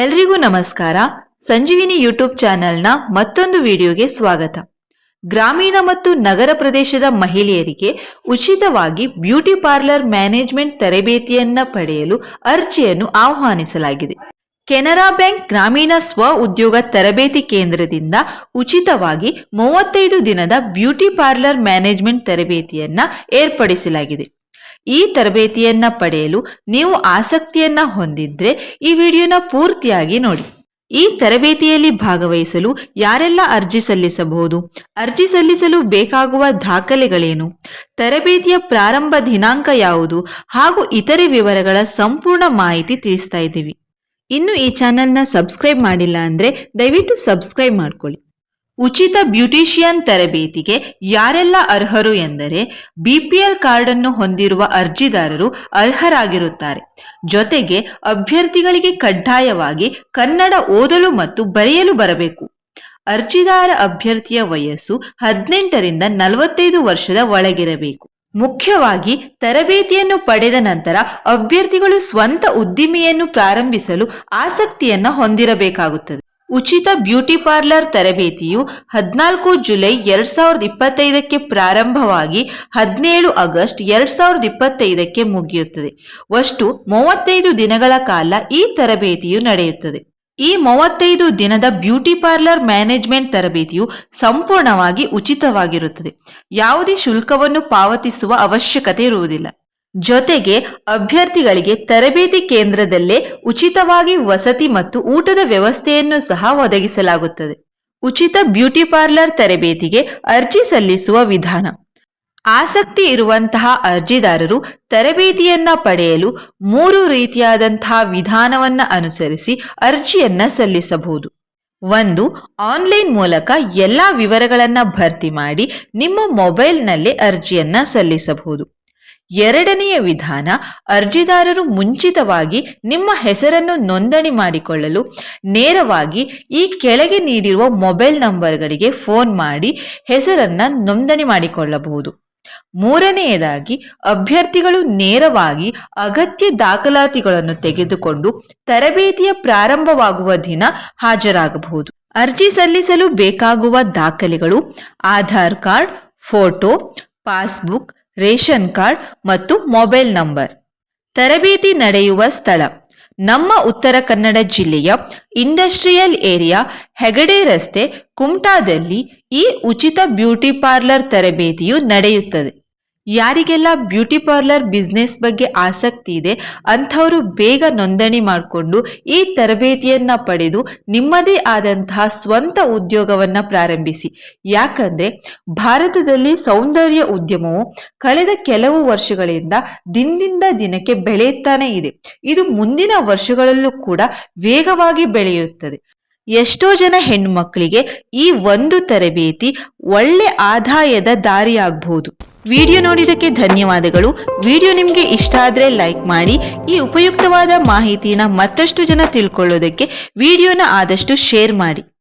ಎಲ್ರಿಗೂ ನಮಸ್ಕಾರ. ಸಂಜೀವಿನಿ ಯೂಟ್ಯೂಬ್ ಚಾನೆಲ್ನ ಮತ್ತೊಂದು ವಿಡಿಯೋಗೆ ಸ್ವಾಗತ. ಗ್ರಾಮೀಣ ಮತ್ತು ನಗರ ಪ್ರದೇಶದ ಮಹಿಳೆಯರಿಗೆ ಉಚಿತವಾಗಿ ಬ್ಯೂಟಿ ಪಾರ್ಲರ್ ಮ್ಯಾನೇಜ್ಮೆಂಟ್ ತರಬೇತಿಯನ್ನ ಪಡೆಯಲು ಅರ್ಜಿಯನ್ನು ಆಹ್ವಾನಿಸಲಾಗಿದೆ. ಕೆನರಾ ಬ್ಯಾಂಕ್ ಗ್ರಾಮೀಣ ಸ್ವ ಉದ್ಯೋಗ ತರಬೇತಿ ಕೇಂದ್ರದಿಂದ ಉಚಿತವಾಗಿ ಮೂವತ್ತೈದು ದಿನದ ಬ್ಯೂಟಿ ಪಾರ್ಲರ್ ಮ್ಯಾನೇಜ್ಮೆಂಟ್ ತರಬೇತಿಯನ್ನ ಏರ್ಪಡಿಸಲಾಗಿದೆ. ಈ ತರಬೇತಿಯನ್ನ ಪಡೆಯಲು ನೀವು ಆಸಕ್ತಿಯನ್ನ ಹೊಂದಿದ್ರೆ ಈ ವಿಡಿಯೋನ ಪೂರ್ತಿಯಾಗಿ ನೋಡಿ. ಈ ತರಬೇತಿಯಲ್ಲಿ ಭಾಗವಹಿಸಲು ಯಾರೆಲ್ಲ ಅರ್ಜಿ ಸಲ್ಲಿಸಬಹುದು? ಅರ್ಜಿ ಸಲ್ಲಿಸಲು ಬೇಕಾಗುವ ದಾಖಲೆಗಳೇನು? ತರಬೇತಿಯ ಪ್ರಾರಂಭ ದಿನಾಂಕ ಯಾವುದು? ಹಾಗೂ ಇತರೆ ವಿವರಗಳ ಸಂಪೂರ್ಣ ಮಾಹಿತಿ ತಿಳಿಸ್ತಾ ಇದ್ದೀವಿ. ಇನ್ನು ಈ ಚಾನೆಲ್ನ ಸಬ್ಸ್ಕ್ರೈಬ್ ಮಾಡಿಲ್ಲ ಅಂದರೆ ದಯವಿಟ್ಟು ಸಬ್ಸ್ಕ್ರೈಬ್ ಮಾಡ್ಕೊಳ್ಳಿ. ಉಚಿತ ಬ್ಯೂಟಿಷಿಯನ್ ತರಬೇತಿಗೆ ಯಾರೆಲ್ಲ ಅರ್ಹರು ಎಂದರೆ ಬಿಪಿಎಲ್ ಕಾರ್ಡ್ ಅನ್ನು ಹೊಂದಿರುವ ಅರ್ಜಿದಾರರು ಅರ್ಹರಾಗಿರುತ್ತಾರೆ. ಜೊತೆಗೆ ಅಭ್ಯರ್ಥಿಗಳಿಗೆ ಕಡ್ಡಾಯವಾಗಿ ಕನ್ನಡ ಓದಲು ಮತ್ತು ಬರೆಯಲು ಬರಬೇಕು. ಅರ್ಜಿದಾರ ಅಭ್ಯರ್ಥಿಯ ವಯಸ್ಸು ಹದಿನೆಂಟರಿಂದ ನಲವತ್ತೈದು ವರ್ಷದ ಒಳಗಿರಬೇಕು. ಮುಖ್ಯವಾಗಿ ತರಬೇತಿಯನ್ನು ಪಡೆದ ನಂತರ ಅಭ್ಯರ್ಥಿಗಳು ಸ್ವಂತ ಉದ್ದಿಮೆಯನ್ನು ಪ್ರಾರಂಭಿಸಲು ಆಸಕ್ತಿಯನ್ನು ಹೊಂದಿರಬೇಕಾಗುತ್ತದೆ. ಉಚಿತ ಬ್ಯೂಟಿ ಪಾರ್ಲರ್ ತರಬೇತಿಯು ಹದಿನಾಲ್ಕು ಜುಲೈ ಎರಡ್ ಸಾವಿರದ ಇಪ್ಪತ್ತೈದಕ್ಕೆ ಪ್ರಾರಂಭವಾಗಿ ಹದಿನೇಳು ಆಗಸ್ಟ್ ಎರಡ್ ಸಾವಿರದ ಇಪ್ಪತ್ತೈದಕ್ಕೆ ಮುಗಿಯುತ್ತದೆ. ಒಷ್ಟು ಮೂವತ್ತೈದು ದಿನಗಳ ಕಾಲ ಈ ತರಬೇತಿಯು ನಡೆಯುತ್ತದೆ. ಈ ಮೂವತ್ತೈದು ದಿನದ ಬ್ಯೂಟಿ ಪಾರ್ಲರ್ ಮ್ಯಾನೇಜ್ಮೆಂಟ್ ತರಬೇತಿಯು ಸಂಪೂರ್ಣವಾಗಿ ಉಚಿತವಾಗಿರುತ್ತದೆ. ಯಾವುದೇ ಶುಲ್ಕವನ್ನು ಪಾವತಿಸುವ ಅವಶ್ಯಕತೆ ಇರುವುದಿಲ್ಲ. ಜೊತೆಗೆ ಅಭ್ಯರ್ಥಿಗಳಿಗೆ ತರಬೇತಿ ಕೇಂದ್ರದಲ್ಲೇ ಉಚಿತವಾಗಿ ವಸತಿ ಮತ್ತು ಊಟದ ವ್ಯವಸ್ಥೆಯನ್ನು ಸಹ ಒದಗಿಸಲಾಗುತ್ತದೆ. ಉಚಿತ ಬ್ಯೂಟಿ ಪಾರ್ಲರ್ ತರಬೇತಿಗೆ ಅರ್ಜಿ ಸಲ್ಲಿಸುವ ವಿಧಾನ. ಆಸಕ್ತಿ ಇರುವಂತಹ ಅರ್ಜಿದಾರರು ತರಬೇತಿಯನ್ನ ಪಡೆಯಲು ಮೂರು ರೀತಿಯಾದಂತಹ ವಿಧಾನವನ್ನ ಅನುಸರಿಸಿ ಅರ್ಜಿಯನ್ನ ಸಲ್ಲಿಸಬಹುದು. ಒಂದು, ಆನ್ಲೈನ್ ಮೂಲಕ ಎಲ್ಲಾ ವಿವರಗಳನ್ನ ಭರ್ತಿ ಮಾಡಿ ನಿಮ್ಮ ಮೊಬೈಲ್ನಲ್ಲೇ ಅರ್ಜಿಯನ್ನ ಸಲ್ಲಿಸಬಹುದು. ಎರಡನೆಯ ವಿಧಾನ ಅರ್ಜಿದಾರರು ಮುಂಚಿತವಾಗಿ ನಿಮ್ಮ ಹೆಸರನ್ನು ನೋಂದಣಿ ಮಾಡಿಕೊಳ್ಳಲು ನೇರವಾಗಿ ಈ ಕೆಳಗೆ ನೀಡಿರುವ ಮೊಬೈಲ್ ನಂಬರ್ಗಳಿಗೆ ಫೋನ್ ಮಾಡಿ ಹೆಸರನ್ನ ನೋಂದಣಿ ಮಾಡಿಕೊಳ್ಳಬಹುದು. ಮೂರನೆಯದಾಗಿ, ಅಭ್ಯರ್ಥಿಗಳು ನೇರವಾಗಿ ಅಗತ್ಯ ದಾಖಲಾತಿಗಳನ್ನು ತೆಗೆದುಕೊಂಡು ತರಬೇತಿಯ ಪ್ರಾರಂಭವಾಗುವ ದಿನ ಹಾಜರಾಗಬಹುದು. ಅರ್ಜಿ ಸಲ್ಲಿಸಲು ಬೇಕಾಗುವ ದಾಖಲೆಗಳು Aadhaar card, photo, passbook ration card ಮತ್ತು ಮೊಬೈಲ್ ನಂಬರ್. ತರಬೇತಿ ನಡೆಯುವ ಸ್ಥಳ. ನಮ್ಮ ಉತ್ತರ ಕನ್ನಡ ಜಿಲ್ಲೆಯ ಇಂಡಸ್ಟ್ರಿಯಲ್ ಏರಿಯಾ, ಹೆಗಡೆ ರಸ್ತೆ, ಕುಮಟಾದಲ್ಲಿ ಈ ಉಚಿತ ಬ್ಯೂಟಿ ಪಾರ್ಲರ್ ತರಬೇತಿಯು ನಡೆಯುತ್ತದೆ. ಯಾರಿಗೆಲ್ಲ ಬ್ಯೂಟಿ ಪಾರ್ಲರ್ ಬಿಸ್ನೆಸ್ ಬಗ್ಗೆ ಆಸಕ್ತಿ ಇದೆ, ಅಂಥವರು ಬೇಗ ನೋಂದಣಿ ಮಾಡಿಕೊಂಡು ಈ ತರಬೇತಿಯನ್ನು ಪಡೆದು ನಿಮ್ಮದೇ ಆದಂತಹ ಸ್ವಂತ ಉದ್ಯೋಗವನ್ನ ಪ್ರಾರಂಭಿಸಿ. ಯಾಕಂದ್ರೆ ಭಾರತದಲ್ಲಿ ಸೌಂದರ್ಯ ಉದ್ಯಮವು ಕಳೆದ ಕೆಲವು ವರ್ಷಗಳಿಂದ ದಿನದಿಂದ ದಿನಕ್ಕೆ ಬೆಳೆಯುತ್ತಾನೆ ಇದೆ. ಇದು ಮುಂದಿನ ವರ್ಷಗಳಲ್ಲೂ ಕೂಡ ವೇಗವಾಗಿ ಬೆಳೆಯುತ್ತದೆ. ಎಷ್ಟೋ ಜನ ಹೆಣ್ಮಕ್ಳಿಗೆ ಈ ಒಂದು ತರಬೇತಿ ಒಳ್ಳೆ ಆದಾಯದ ದಾರಿಯಾಗಬಹುದು ವಿಡಿಯೋ ನೋಡಿದಕ್ಕೆ ಧನ್ಯವಾದಗಳು. ವಿಡಿಯೋ ನಿಮಗೆ ಇಷ್ಟ ಆದರೆ ಲೈಕ್ ಮಾಡಿ. ಈ ಉಪಯುಕ್ತವಾದ ಮಾಹಿತಿನ ಮತ್ತಷ್ಟು ಜನ ತಿಳ್ಕೊಳ್ಳೋದಕ್ಕೆ ವಿಡಿಯೋನ ಆದಷ್ಟು ಶೇರ್ ಮಾಡಿ.